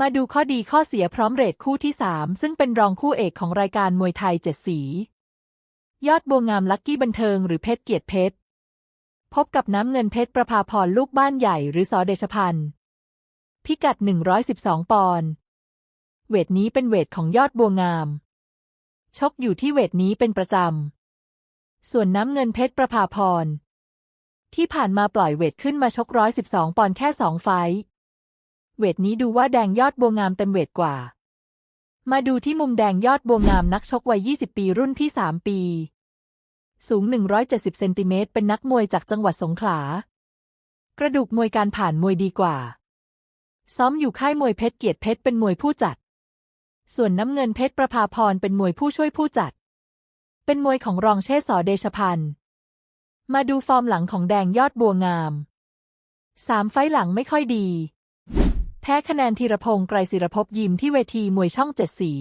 มาดูข้อดีข้อเสียพร้อมเรทคู่ที่ 3 ซึ่งเป็นรองคู่เอกของรายการมวยไทยเจ็ดสี ยอดบัวงามลักกี้บันเทิงหรือเพชรเกียรติเพชร พบกับน้ำเงินเพชรประภาพรลูกบ้านใหญ่หรือสอเดชพันธ์พิกัด 112 ปอนด์เวทนี้เป็นเวทของยอดบัวงาม ชกอยู่ที่เวทนี้เป็นประจำ ส่วนน้ำเงินเพชรประภาพรที่ผ่านมาปล่อยเวทขึ้นมาชก 112 ปอนด์แค่สองไฟ เวทนี้ดูว่าแดงยอดบัวงามเต็มเวทกว่า มาดูที่มุมแดงยอดบัวงามนักชกวัย 20 ปีรุ่นที่ 3 ปี สูง 170 เซนติเมตรเป็นนักมวยจากจังหวัดสงขลา กระดูกมวยการผ่านมวยดีกว่า ซ้อมอยู่ค่ายมวยเพชรเกียรติเพชรเป็นมวยผู้จัด ส่วนน้ำเงินเพชรประภาพรเป็นมวยผู้ช่วยผู้จัด เป็นมวยของรองเชษสอเดชพันธ์มาดูฟอร์มหลังของแดงยอดบัวงามสามไฟหลังไม่ค่อยดี พ้คะแนนธีรพงศ์ไกรศิรภพยิมที่เวทีมวยช่องเจ็ดสี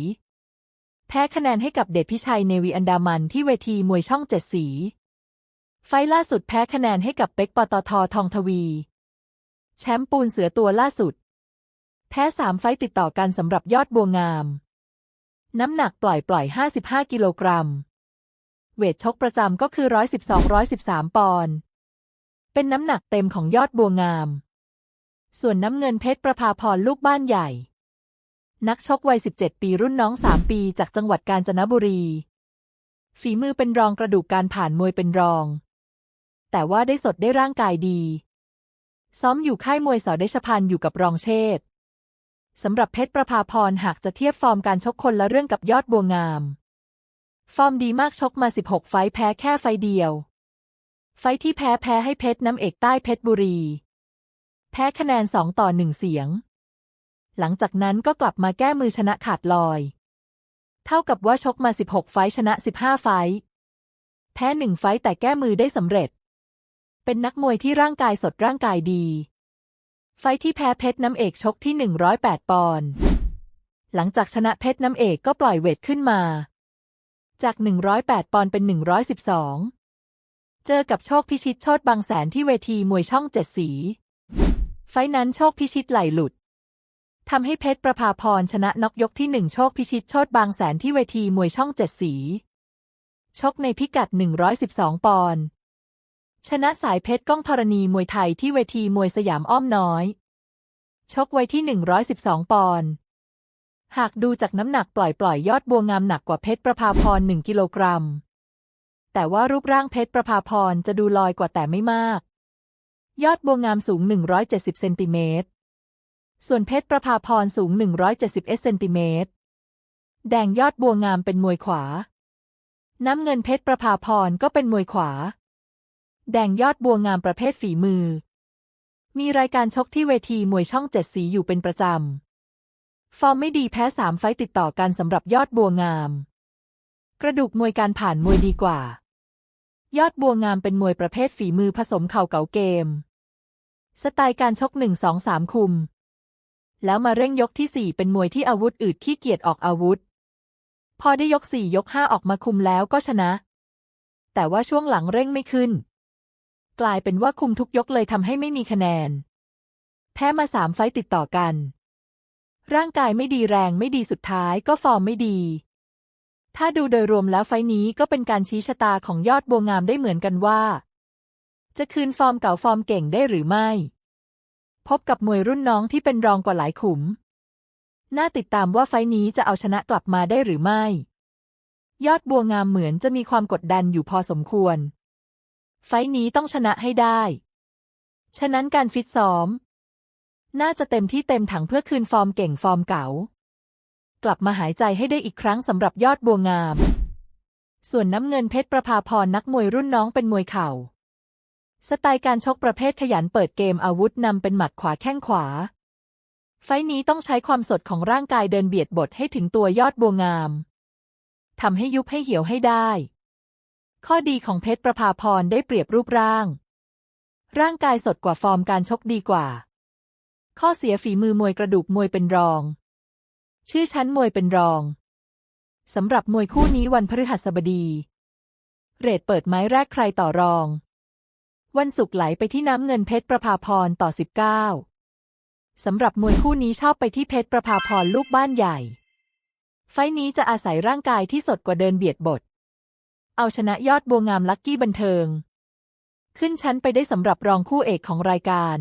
แพ้คะแนนให้กับเดชพิชัยเนวีอันดามันที่เวทีมวยช่องเจ็ดสี ไฟล์ล่าสุดแพ้คะแนนให้กับเป็กปตททองทวี แชมป์ปูนเสือตัวล่าสุด แพ้สามไฟต์ติดต่อกันสำหรับยอดบัวงาม น้ำหนักปล่อยปล่อย 55 กิโลกรัม เวทชกประจำก็คือ 112-113 ปอนด์ เป็นน้ำหนักเต็มของยอดบัวงาม ส่วนน้ำเงินเพชรประภาพรลูกบ้านใหญ่ นักชกวัย 17 ปีรุ่นน้อง 3 ปีจากจังหวัดกาญจนบุรี ฝีมือเป็นรองกระดูกการผ่านมวยเป็นรอง แต่ว่าได้สดได้ร่างกายดี ซ้อมอยู่ค่ายมวยสอเดชพันอยู่กับรองเชษสำหรับเพชรประภาพรหากจะเทียบฟอร์มการชกคนละเรื่องกับยอดบัวงาม ฟอร์มดีมากชกมา 16 ไฟแพ้แค่ไฟเดียว ไฟที่แพ้แพ้ให้เพชรน้ำเอกใต้เพชรบุรี แพ้คะแนน 2 ต่อ 1 เสียง หลังจากนั้นก็กลับมาแก้มือชนะขาดลอย เท่ากับว่าชกมา 16 ไฟชนะ 15 ไฟ แพ้1ไฟแต่แก้มือได้สำเร็จ เป็นนักมวยที่ร่างกายสดร่างกายดี ไฟท์ที่แพ้เพชรน้ำเอกชกที่ 108 ปอนด์ หลังจากชนะเพชรน้ำเอกก็ปล่อยเวทขึ้นมา จาก 108 ปอนด์เป็น 112 เจอกับโชคพิชิตโชตบางแสนที่เวทีมวยช่องเจ็ดสี ไฟนั้นโชคพิชิตไหลหลุดทำให้เพชรประภาพรชนะน็อกยกที่หนึ่งโชคพิชิตโชตบางแสนที่เวทีมวยช่องเจ็ดสี ชกในพิกัด 112 ปอนด์ชนะสายเพชรก้องธรณีมวยไทยที่เวทีมวยสยามอ้อมน้อย ชกไว้ที่ 112 ปอนด์หากดูจากน้ำหนักปล่อยปล่อยยอดบัวงามหนักกว่าเพชรประภาพร1กิโลกรัม แต่ว่ารูปร่างเพชรประภาพรจะดูลอยกว่าแต่ไม่มาก ยอดบัวงามสูง 170 เซนติเมตร ส่วนเพชรประภาพรสูง 171 เซนติเมตร แดงยอดบัวงามเป็นมวยขวา น้ำเงินเพชรประภาพรก็เป็นมวยขวา แดงยอดบัวงามประเภทฝีมือ มีรายการชกที่เวทีมวยช่องเจ็ดสีอยู่เป็นประจำ ฟอร์มไม่ดีแพ้สามไฟต์ติดต่อกันสำหรับยอดบัวงาม กระดูกมวยการผ่านมวยดีกว่า ยอดบัวงามเป็นมวยประเภทฝีมือผสมเข่าเก๋าเกม สไตล์การชกหนึ่งสองสามคุม แล้วมาเร่งยกที่สี่เป็นมวยที่อาวุธอืดขี้เกียจออกอาวุธ พอได้ยกสี่ยกห้าออกมาคุมแล้วก็ชนะ แต่ว่าช่วงหลังเร่งไม่ขึ้น กลายเป็นว่าคุมทุกยกเลยทำให้ไม่มีคะแนน แพ้มาสามไฟต์ติดต่อกัน ร่างกายไม่ดีแรงไม่ดีสุดท้ายก็ฟอร์มไม่ดี ถ้าดูโดยรวมแล้วไฟนี้ก็เป็นการชี้ชะตาของยอดบัวงามได้เหมือนกันว่า จะคืนฟอร์มเก่าฟอร์มเก่งได้หรือไม่ พบกับมวยรุ่นน้องที่เป็นรองกว่าหลายขุม น่าติดตามว่าไฟนี้จะเอาชนะกลับมาได้หรือไม่ ยอดบัวงามเหมือนจะมีความกดดันอยู่พอสมควร ไฟนี้ต้องชนะให้ได้ ฉะนั้นการฟิตซ้อม น่าจะเต็มที่เต็มถังเพื่อคืนฟอร์มเก่งฟอร์มเก๋า กลับมาหายใจให้ได้อีกครั้งสำหรับยอดบัวงาม ส่วนน้ำเงินเพชรประภาพรนักมวยรุ่นน้องเป็นมวยเข่า สไตล์การชกประเภทขยันเปิดเกมอาวุธนำเป็นหมัดขวาแข้งขวา ไฟนี้ต้องใช้ความสดของร่างกายเดินเบียดบทให้ถึงตัวยอดบัวงามทำให้ยุบให้เหี่ยวให้ได้ ข้อดีของเพชรประภาพรได้เปรียบรูปร่าง ร่างกายสดกว่าฟอร์มการชกดีกว่า ข้อเสียฝีมือมวยกระดูกมวยเป็นรอง ชื่อชั้นมวยเป็นรอง สำหรับมวยคู่นี้วันพฤหัสบดี เรทเปิดไม้แรกใครต่อรอง วันศุกร์ไหลไปที่น้ำเงินเพชรประภาพรต่อ 19 สำหรับมวยคู่นี้ชอบไปที่เพชรประภาพรลูกบ้านใหญ่ ไฟนี้จะอาศัยร่างกายที่สดกว่าเดินเบียดบท เอาชนะยอดบัวงามลักกี้บันเทิง ขึ้นชั้นไปได้สำหรับรองคู่เอกของรายการ